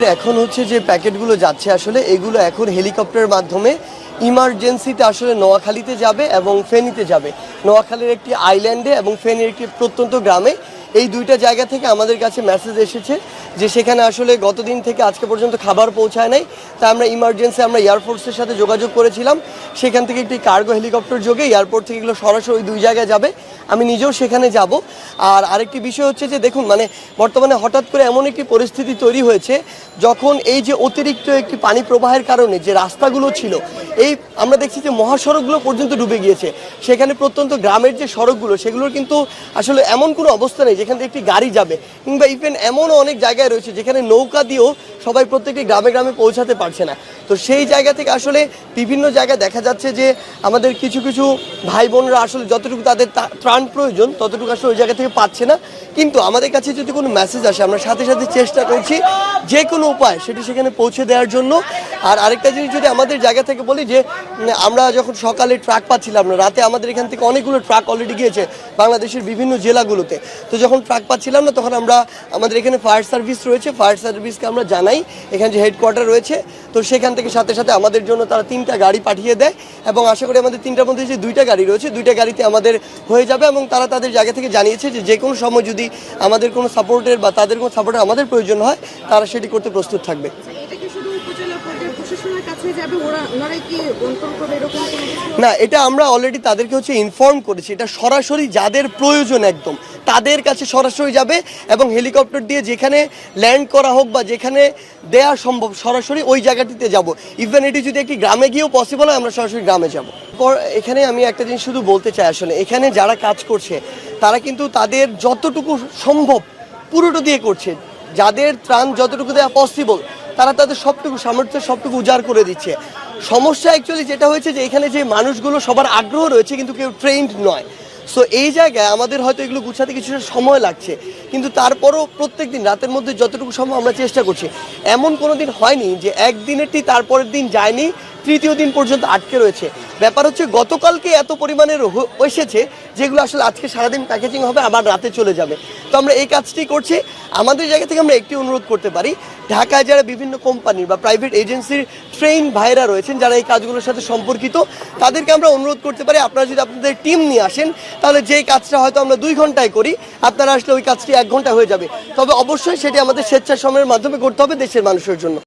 এখন হচ্ছে যে প্যাকেটগুলো যাচ্ছে আসলে, এগুলো এখন হেলিকপ্টারের মাধ্যমে ইমার্জেন্সিতে আসলে নোয়াখালীতে যাবে এবং ফেনীতে যাবে। নোয়াখালীর একটি আইল্যান্ডে এবং ফেনীর একটি প্রত্যন্ত গ্রামে এই দুইটা জায়গা থেকে আমাদের কাছে মেসেজ এসেছে যে সেখানে আসলে গতদিন থেকে আজকে পর্যন্ত খাবার পৌঁছায় নাই। তাই আমরা ইমার্জেন্সি, আমরা এয়ারফোর্সের সাথে যোগাযোগ করেছিলাম। সেখান থেকে একটি কার্গো হেলিকপ্টার যোগে এয়ারপোর্ট থেকে এগুলো সরাসরি ওই দুই জায়গায় যাবে। আমি নিজেও সেখানে যাব। আর আরেকটি বিষয় হচ্ছে যে দেখুন মানে বর্তমানে হঠাৎ করে এমন একটি পরিস্থিতি তৈরি হয়েছে, যখন এই যে অতিরিক্ত একটি পানি প্রবাহের কারণে যে রাস্তাগুলো ছিল, এই আমরা দেখছি যে মহাসড়কগুলো পর্যন্ত ডুবে গিয়েছে। সেখানে প্রত্যন্ত গ্রামের যে সড়কগুলো, সেগুলোর কিন্তু আসলে এমন কোনো অবস্থা নেই, যেখান থেকে একটি গাড়ি যাবে কিংবা ইভেন এমনও অনেক জায়গায় রয়েছে যেখানে নৌকা দিয়েও সবাই প্রত্যেকটি গ্রামে গ্রামে পৌঁছাতে পারছে না। তো সেই জায়গা থেকে আসলে বিভিন্ন জায়গায় দেখা যাচ্ছে যে আমাদের কিছু কিছু ভাই বোনরা আসলে যতটুকু তাদের ত্রাণ প্রয়োজন ততটুকু আসলে ওই জায়গা থেকে পাচ্ছে না। কিন্তু আমাদের কাছে যদি কোনো মেসেজ আসে, আমরা সাথে সাথে চেষ্টা করছি যে কোনো উপায় সেটি সেখানে পৌঁছে দেওয়ার জন্য। আর আরেকটা জিনিস যদি আমাদের জায়গা থেকে বলি যে আমরা যখন সকালে ট্রাক পাচ্ছিলাম না, রাতে আমাদের এখান থেকে অনেকগুলো ট্রাক অলরেডি গিয়েছে বাংলাদেশের বিভিন্ন জেলাগুলোতে। তো যখন ট্রাক পাচ্ছিলাম না, তখন আমরা আমাদের এখানে ফায়ার সার্ভিস রয়েছে। ফায়ার সার্ভিসকে আমরা জানাই। এখানে যে হেডকোয়ার্টার রয়েছে তো সেখান থেকে সাথে সাথে আমাদের জন্য তারা তিনটা গাড়ি পাঠিয়ে দেয় এবং আশা করি আমাদের তিনটার মধ্যে যে দুইটা গাড়ি রয়েছে, দুইটা গাড়িতে আমাদের হয়ে যাবে এবং তারা তাদের জায়গা থেকে জানিয়েছে যে যে কোনো সময় যদি আমাদের কোনো সাপোর্টের বা তাদের কোনো সাপোর্টের আমাদের প্রয়োজন হয়, তারা সেটি করতে প্রস্তুত থাকবে। না, এটা আমরা অলরেডি তাদেরকে হচ্ছে ইনফর্ম করেছি। এটা সরাসরি যাদের প্রয়োজন একদম, তাদের কাছে সরাসরি যাবে এবং হেলিকপ্টার দিয়ে যেখানে ল্যান্ড করা হোক বা যেখানে দেয়া সম্ভব, সরাসরি ওই জায়গাটিতে যাব। ইভেন এটি যদি একটি গ্রামে গিয়েও পসিবল হয়, আমরা সরাসরি গ্রামে যাব। এখানে আমি একটা জিনিস শুধু বলতে চাই আসলে, এখানে যারা কাজ করছে, তারা কিন্তু তাদের যতটুকু সম্ভব পুরোটা দিয়ে করছে। যাদের ত্রাণ যতটুকু দেওয়া পসিবল তারা তাদের সবটুকু সামর্থ্য, সবটুকু উজাড় করে দিচ্ছে। সমস্যা অ্যাকচুয়ালি যেটা হয়েছে যে এখানে যে মানুষগুলো সবার আগ্রহ রয়েছে কিন্তু কেউ ট্রেন্ড নয়। সো এই জায়গায় আমাদের হয়তো এগুলো গুছাতে কিছুটা সময় লাগছে। কিন্তু তারপরও প্রত্যেক দিন, রাতের মধ্যে যতটুকু সময় আমরা চেষ্টা করছি। এমন কোনো দিন হয়নি যে একদিনেরটি তারপরের দিন যায়নি তৃতীয় দিন পর্যন্ত আটকে রয়েছে। ব্যাপার হচ্ছে, গতকালকে এত পরিমাণের হ- এসেছে, যেগুলো আসলে আজকে সারাদিন প্যাকেজিং হবে, আবার রাতে চলে যাবে। তো আমরা এই কাজটি করছি। আমাদের জায়গা থেকে আমরা একটি অনুরোধ করতে পারি, ঢাকায় যারা বিভিন্ন কোম্পানি বা প্রাইভেট এজেন্সির ট্রেন ভাইরা রয়েছেন, যারা এই কাজগুলোর সাথে সম্পর্কিত, তাদেরকে আমরা অনুরোধ করতে পারি, আপনারা যদি আপনাদের টিম নিয়ে আসেন, তাহলে যেই কাজটা হয়তো আমরা দুই ঘন্টায় করি, আপনারা আসলে ওই কাজটি এক ঘণ্টা হয়ে যাবে। তবে অবশ্যই সেটি আমাদের স্বেচ্ছাশ্রমের মাধ্যমে করতে হবে দেশের মানুষের জন্য।